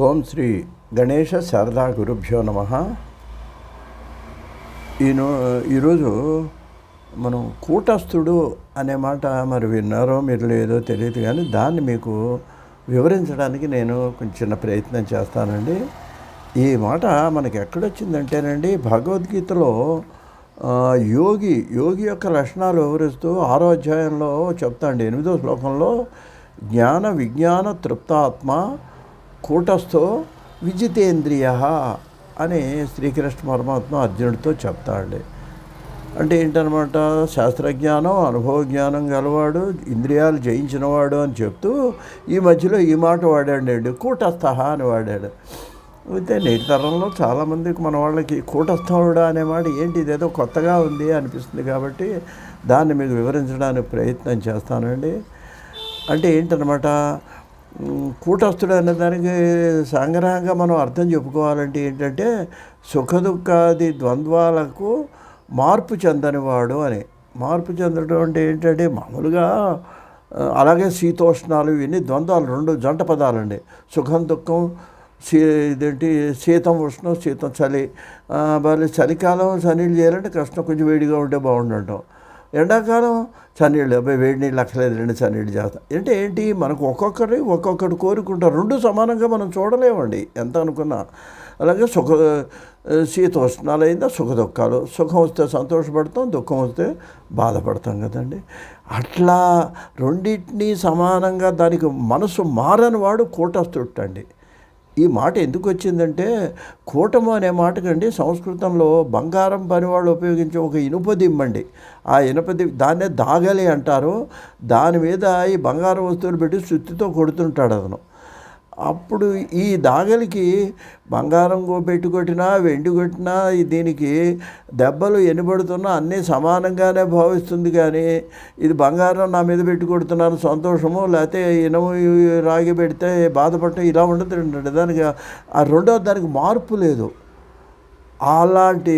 ఓం శ్రీ గణేష శారదా గురుభ్యో నమ. ఈనో ఈరోజు మనం కూటస్థుడు అనే మాట మరి విన్నారో మీరు లేదో తెలియదు కానీ దాన్ని మీకు వివరించడానికి నేను కొంచెం చిన్న ప్రయత్నం చేస్తానండి. ఈ మాట మనకి ఎక్కడొచ్చిందంటేనండి భగవద్గీతలో యోగి యోగి యొక్క లక్షణాలు వివరిస్తూ ఆరో అధ్యాయంలో చెప్తాండి. ఎనిమిదో శ్లోకంలో జ్ఞాన విజ్ఞాన తృప్తాత్మ కూటస్థో విజితేంద్రియ అని శ్రీకృష్ణ పరమాత్మ అర్జునుడితో చెప్తాడు అంటే ఏంటనమాట? శాస్త్రజ్ఞానం అనుభవ జ్ఞానం గలవాడు ఇంద్రియాలు జయించినవాడు అని చెప్తూ ఈ మధ్యలో ఈ మాట వాడాడండి కూటస్థ అని వాడాడు. అయితే నేటి తరంలో చాలామందికి మన వాళ్ళకి కూటస్థముడు అనే మాట ఏంటి ఇదేదో కొత్తగా ఉంది అనిపిస్తుంది కాబట్టి దాన్ని మీకు వివరించడానికి ప్రయత్నం చేస్తానండి. అంటే ఏంటనమాట? కూటస్థుడు అనే దానికి సంగ్రహంగా మనం అర్థం చెప్పుకోవాలంటే ఏంటంటే సుఖదుఖాది ద్వంద్వాలకు మార్పు చెందనివాడు అని. మార్పు చెందడం అంటే ఏంటంటే మామూలుగా అలాగే శీతోష్ణాలు ఇవన్నీ ద్వంద్వాలు రెండు జంట పదాలండి. సుఖం దుఃఖం శీ ఇదేంటి శీతం ఉష్ణం శీతం చలి మరి చలికాలం చలి చేయాలంటే కష్టం కొంచెం వేడిగా ఉంటే బాగుండటం ఎండాకాలం చన్నీళ్ళు అబ్బాయి వేడి నీళ్ళు అక్కర్లేదు రెండు చన్నీళ్ళు చేస్తాం. అంటే ఏంటి? మనకు ఒక్కొక్కరి ఒక్కొక్కటి కోరుకుంటారు. రెండు సమానంగా మనం చూడలేమండి. ఎంత అనుకున్నా. అలాగే సుఖ శీతోష్ణాలు అయిందా సుఖ దుఃఖాలు సుఖం వస్తే సంతోషపడతాం దుఃఖం వస్తే బాధపడతాం కదండి. అట్లా రెండింటినీ సమానంగా దానికి మనసు మారని వాడు కూటస్థుట్టండి ఈ మాట ఎందుకు వచ్చిందంటే కూటము అనే మాటకండి సంస్కృతంలో బంగారం పని వాళ్ళు ఉపయోగించే ఒక ఇనుప దిమ్మండి. ఆ ఇనుప దిమ్ దాన్నే దాగలి అంటారు. దాని మీద ఈ బంగారం వస్తువులు పెట్టి సుత్తితో కొడుతుంటాడు అతను. అప్పుడు ఈ దాగలికి బంగారం పెట్టుకొట్టినా పెట్టి కొట్టినా వెండి కొట్టినా దీనికి దెబ్బలు ఎన్నిపడుతున్నా అన్నీ సమానంగానే భావిస్తుంది కానీ ఇది బంగారం నా మీద పెట్టి కొడుతున్నాను సంతోషము లేకపోతే ఇనము రాగి పెడితే బాధపడటం ఇలా ఉండదు దానికి ఆ రెండో దానికి మార్పు లేదు. అలాంటి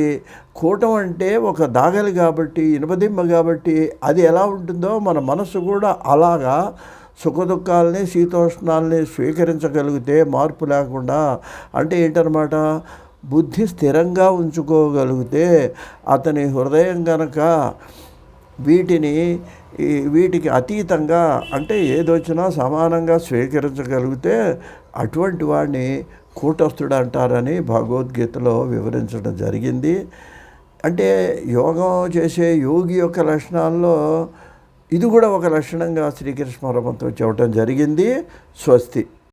కూటం అంటే ఒక దాగలి కాబట్టి ఇనుపదిమ్మ కాబట్టి అది ఎలా ఉంటుందో మన మనసు కూడా అలాగా సుఖదుఖాలని శీతోష్ణాలని స్వీకరించగలిగితే మార్పు లేకుండా అంటే ఏంటనమాట బుద్ధి స్థిరంగా ఉంచుకోగలిగితే అతని హృదయం గనక వీటిని వీటికి అతీతంగా అంటే ఏదొచ్చినా సమానంగా స్వీకరించగలిగితే అటువంటి వాడిని కూటస్థుడు అంటారని భగవద్గీతలో వివరించడం జరిగింది. అంటే యోగం చేసే యోగి యొక్క లక్షణాల్లో ఇది కూడా ఒక లక్షణంగా శ్రీకృష్ణ పరమంతో చెప్పడం జరిగింది. స్వస్తి.